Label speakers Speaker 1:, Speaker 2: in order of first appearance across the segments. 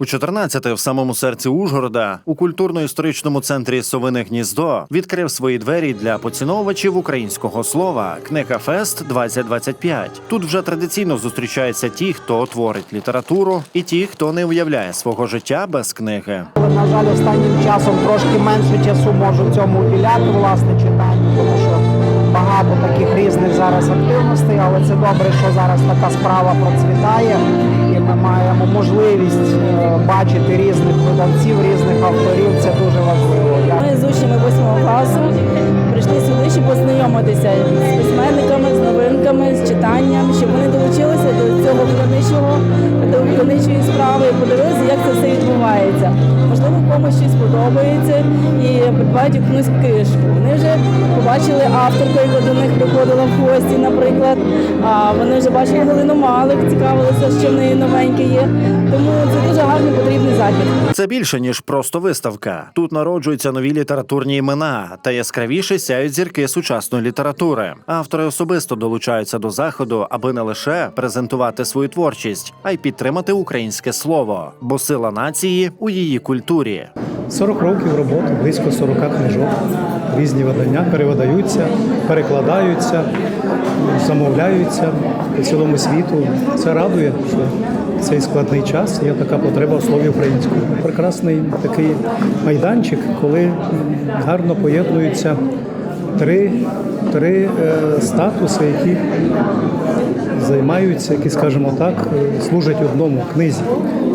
Speaker 1: У 14-те в самому серці Ужгорода у культурно-історичному центрі Совине гніздо відкрив свої двері для поціновувачів українського слова Книга Фест 2025 Тут вже традиційно зустрічаються ті, хто творить літературу, і ті, хто не уявляє свого життя без книги.
Speaker 2: Але, на жаль, останнім часом трошки менше часу можу цьому уділяти, власне, читанню, активностей, але це добре, що зараз така справа процвітає, і ми маємо можливість е, бачити різних видавців, різних авторів. Це дуже важливо.
Speaker 3: Ми з учнями 8 класу прийшли сюди, щоб познайомитися з письменниками, з новинками, з читанням, щоб вони долучилися до цього видавничого, до видавничої справи і подивилися, як це все відбувається. Можливо, комусь щось подобається і придбають якусь книжку. Вони вже побачили авторку, яка до них приходила в гості, наприклад. А вони вже бачили Галину Малик, цікавилися, що в неї новеньке є. Тому це дуже гарний потрібний захід.
Speaker 1: Це більше ніж просто виставка. Тут народжуються нові літературні імена та яскравіше сяють зірки сучасної літератури. Автори особисто долучаються до заходу, аби не лише презентувати свою творчість, а й підтримати українське слово, бо сила нації у її культурі.
Speaker 4: 40 років роботи, близько 40 книжок. Різні видання перевидаються, перекладаються, замовляються по цілому світу. Це радує, що в цей складний час є така потреба в слові українському. Прекрасний такий майданчик, коли гарно поєднуються три, три е, статуси, які займаються, які, скажімо так, е, служать одному книзі.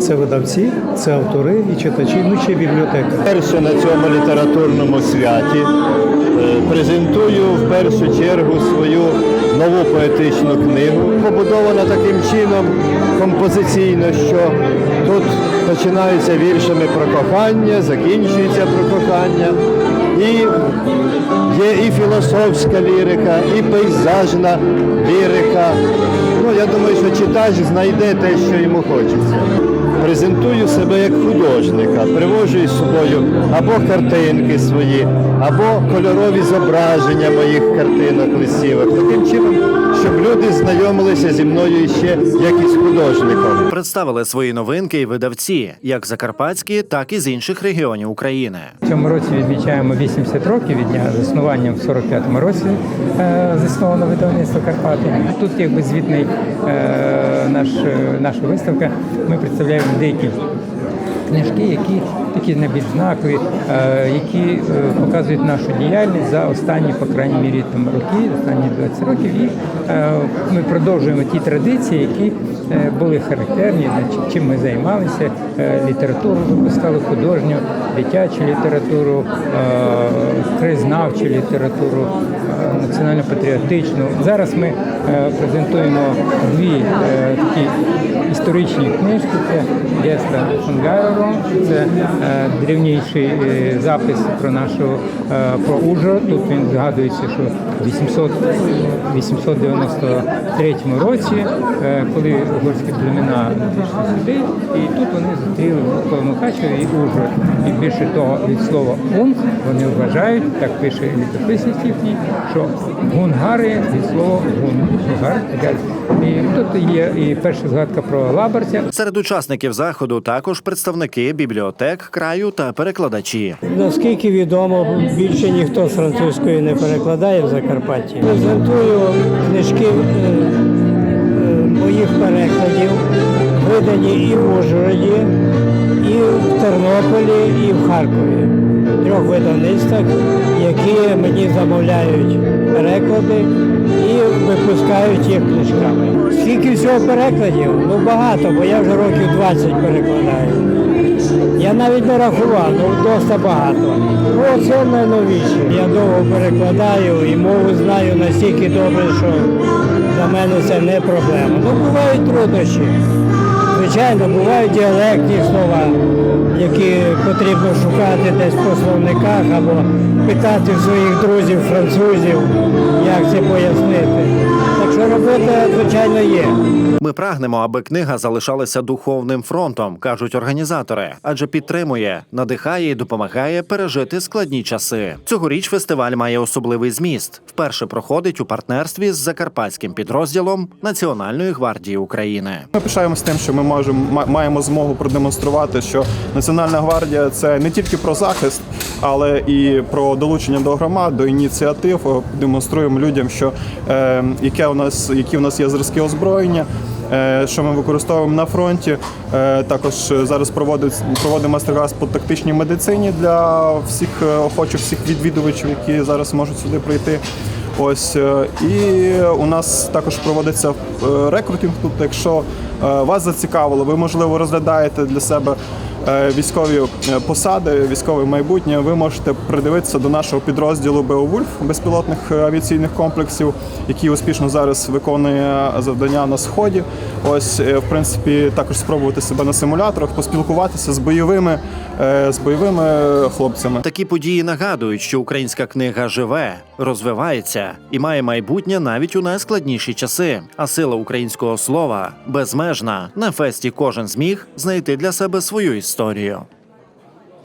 Speaker 4: Це видавці, це автори і читачі, ну ще бібліотека.
Speaker 5: Перше на цьому літературному святі е, презентую в першу чергу свою нову поетичну книгу. Побудована таким чином композиційно, що тут починаються віршами про кохання, закінчується про кохання. І є і філософська лірика, і пейзажна лірика. Ну, я думаю, що читач знайде те, що йому хочеться. Презентую себе як художника, привожу із собою або картинки свої, або кольорові зображення моїх картинок листівок. Таким чином, щоб люди знайомилися зі мною ще як із художником.
Speaker 1: Представили свої новинки і видавці, як закарпатські, так і з інших регіонів України.
Speaker 6: В цьому році відмічаємо 80 років від дня заснування в 45-му році е, засновано видавництво Карпати. Тут якби звітний е, наш, е, наша виставка. Ми представляємо деякі книжки, які такі найбільш знакові, е, які е, показують нашу діяльність за останні, по крайній мірі, там роки, останні 20 років. І е, ми продовжуємо ті традиції, які були характерні, чим ми займалися. Літературу випускали художню, дитячу літературу, краєзнавчу літературу, національно-патріотичну. Зараз ми презентуємо дві такі історичні книжки. Це Геста Фонгайро, це е, древніший е, запис про нашу е, про Ужгород. Тут він згадується, що в 800, 893 році, коли угорські племена прийшли сюди, і тут вони зустріли Микола Мукачева і Ужгород. І більше того, від слова «ун» вони вважають, так пише літописець їхній, що гунгари від слова гун. І тут є і перша згадка про Лабарця.
Speaker 1: Серед учасників заходу також представники бібліотек краю та перекладачі.
Speaker 7: Наскільки відомо, більше ніхто з французької не перекладає в Закарпатті. Презентую книжки е, е, моїх перекладів, видані і в Ужгороді, і в Тернополі, і в Харкові. Трьох видавництвах, які мені замовляють переклади і випускають їх книжками. Скільки всього перекладів? Ну багато, бо я вже років 20 перекладаю. Я навіть не рахував, ну досить багато. Ну, це найновіше. Я довго перекладаю і мову знаю настільки добре, що для мене це не проблема. Ну, бувають труднощі. Звичайно, бувають діалектні слова, які потрібно шукати десь по словниках або питати своїх друзів французів, як це пояснити. Що робота, звичайно, є.
Speaker 1: Ми прагнемо, аби книга залишалася духовним фронтом, кажуть організатори, адже підтримує, надихає і допомагає пережити складні часи. Цьогоріч фестиваль має особливий зміст. Вперше проходить у партнерстві з закарпатським підрозділом Національної гвардії України.
Speaker 8: Ми пишаємося тим, що ми можемо маємо змогу продемонструвати, що Національна гвардія це не тільки про захист, але і про долучення до громад, до ініціатив. Демонструємо людям, що е, яке у нас які у нас є зразки озброєння. е, Що ми використовуємо на фронті, Е, також зараз проводить проводимо майстер-клас по тактичній медицині для всіх е, охочих, всіх відвідувачів, які зараз можуть сюди прийти. Ось і у нас також проводиться рекрутинг. Тут, якщо вас зацікавило, ви можливо розглядаєте для себе військові е, посади, військове майбутнє. Ви можете придивитися до нашого підрозділу Беовульф безпілотних е, авіаційних комплексів, який успішно зараз виконує завдання на сході. Ось, е, в принципі, також спробувати себе на симуляторах, поспілкуватися з бойовими, е, з бойовими хлопцями.
Speaker 1: Такі події нагадують, що українська книга живе, розвивається і має майбутнє навіть у найскладніші часи. А сила українського слова безмежна. На фесті кожен зміг знайти для себе свою історію.